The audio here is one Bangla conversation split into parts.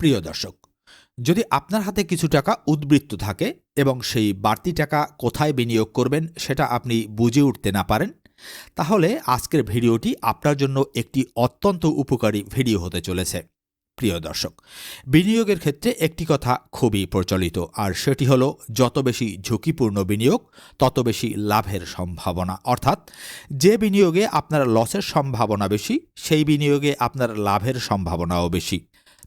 প্রিয় দর্শক, যদি আপনার হাতে কিছু টাকা উদ্বৃত্ত থাকে এবং সেই বাড়তি টাকা কোথায় বিনিয়োগ করবেন সেটা আপনি বুঝে উঠতে না পারেন, তাহলে আজকের ভিডিওটি আপনার জন্য একটি অত্যন্ত উপকারী ভিডিও হতে চলেছে। প্রিয় দর্শক, বিনিয়োগের ক্ষেত্রে একটি কথা খুবই প্রচলিত, আর সেটি হল যত বেশি ঝুঁকিপূর্ণ বিনিয়োগ, তত বেশি লাভের সম্ভাবনা। অর্থাৎ যে বিনিয়োগে আপনার লসের সম্ভাবনা বেশি, সেই বিনিয়োগে আপনার লাভের সম্ভাবনাও বেশি।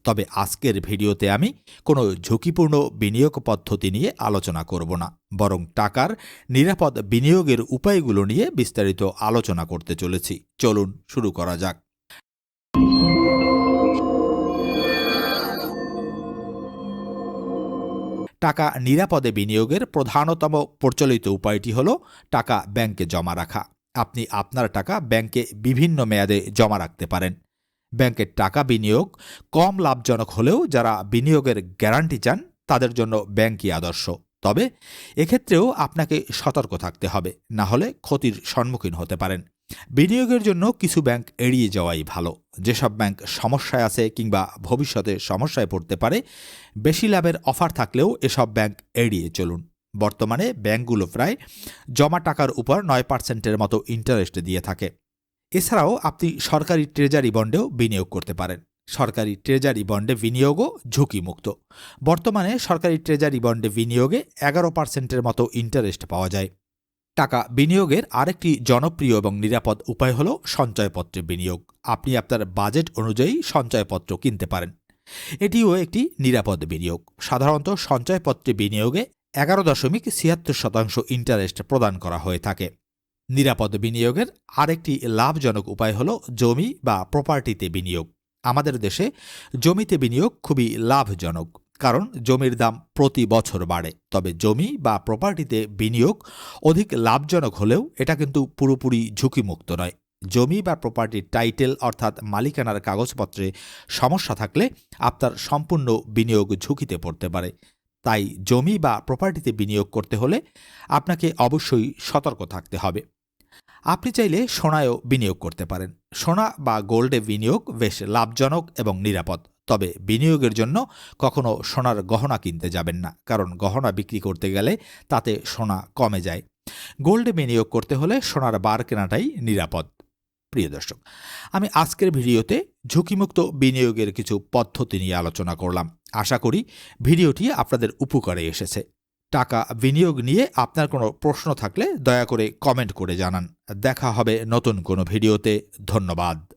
তবে আজকের ভিডিওতে আমি কোনো ঝুঁকিপূর্ণ বিনিয়োগ পদ্ধতি নিয়ে আলোচনা করব না, বরং টাকার নিরাপদ বিনিয়োগের উপায়গুলো নিয়ে বিস্তারিত আলোচনা করতে চলেছি। চলুন শুরু করা যাক। টাকা নিরাপদে বিনিয়োগের প্রধানতম প্রচলিত উপায়টি হল টাকা ব্যাংকে জমা রাখা। আপনি আপনার টাকা ব্যাংকে বিভিন্ন মেয়াদে জমা রাখতে পারেন। ব্যাংকের টাকা বিনিয়োগ কম লাভজনক হলেও যারা বিনিয়োগের গ্যারান্টি চান, তাদের জন্য ব্যাংকই আদর্শ। তবে এক্ষেত্রেও আপনাকে সতর্ক থাকতে হবে, না হলে ক্ষতির সম্মুখীন হতে পারেন। বিনিয়োগের জন্য কিছু ব্যাংক এড়িয়ে যাওয়াই ভালো। যেসব ব্যাংক সমস্যায় আছে কিংবা ভবিষ্যতে সমস্যায় পড়তে পারে, বেশি লাভের অফার থাকলেও এসব ব্যাংক এড়িয়ে চলুন। বর্তমানে ব্যাংকগুলো প্রায় জমা টাকার উপর নয় পার্সেন্টের মতো ইন্টারেস্ট দিয়ে থাকে। এছাড়াও আপনি সরকারি ট্রেজারি বন্ডেও বিনিয়োগ করতে পারেন। সরকারি ট্রেজারি বন্ডে বিনিয়োগও ঝুঁকিমুক্ত। বর্তমানে সরকারি ট্রেজারি বন্ডে বিনিয়োগে এগারো পার্সেন্টের মতো ইন্টারেস্ট পাওয়া যায়। টাকা বিনিয়োগের আরেকটি জনপ্রিয় এবং নিরাপদ উপায় হল সঞ্চয়পত্রে বিনিয়োগ। আপনি আপনার বাজেট অনুযায়ী সঞ্চয়পত্র কিনতে পারেন। এটিও একটি নিরাপদ বিনিয়োগ। সাধারণত সঞ্চয়পত্রে বিনিয়োগে এগারো দশমিক ছিয়াত্তর শতাংশ ইন্টারেস্ট প্রদান করা হয়ে থাকে। নিরাপদ বিনিয়োগের আরেকটি লাভজনক উপায় হল জমি বা প্রপার্টিতে বিনিয়োগ। আমাদের দেশে জমিতে বিনিয়োগ খুবই লাভজনক, কারণ জমির দাম প্রতি বছর বাড়ে। তবে জমি বা প্রপার্টিতে বিনিয়োগ অধিক লাভজনক হলেও এটা কিন্তু পুরোপুরি ঝুঁকিমুক্ত নয়। জমি বা প্রপার্টির টাইটেল অর্থাৎ মালিকানার কাগজপত্রে সমস্যা থাকলে আপনার সম্পূর্ণ বিনিয়োগ ঝুঁকিতে পড়তে পারে। তাই জমি বা প্রপার্টিতে বিনিয়োগ করতে হলে আপনাকে অবশ্যই সতর্ক থাকতে হবে। আপনি চাইলে সোনায়ও বিনিয়োগ করতে পারেন। সোনা বা গোল্ডে বিনিয়োগ বেশ লাভজনক এবং নিরাপদ। তবে বিনিয়োগের জন্য কখনো সোনার গহনা কিনতে যাবেন না, কারণ গহনা বিক্রি করতে গেলে তাতে সোনা কমে যায়। গোল্ডে বিনিয়োগ করতে হলে সোনার বার কেনাটাই নিরাপদ। প্রিয় দর্শক, আমি আজকের ভিডিওতে ঝুঁকিমুক্ত বিনিয়োগের কিছু পদ্ধতি নিয়ে আলোচনা করলাম। আশা করি ভিডিওটি আপনাদের উপকারে এসেছে। টাকা বিনিয়োগ নিয়ে আপনার কোনো প্রশ্ন থাকলে দয়া করে কমেন্ট করে জানান। দেখা হবে নতুন কোনো ভিডিওতে। ধন্যবাদ।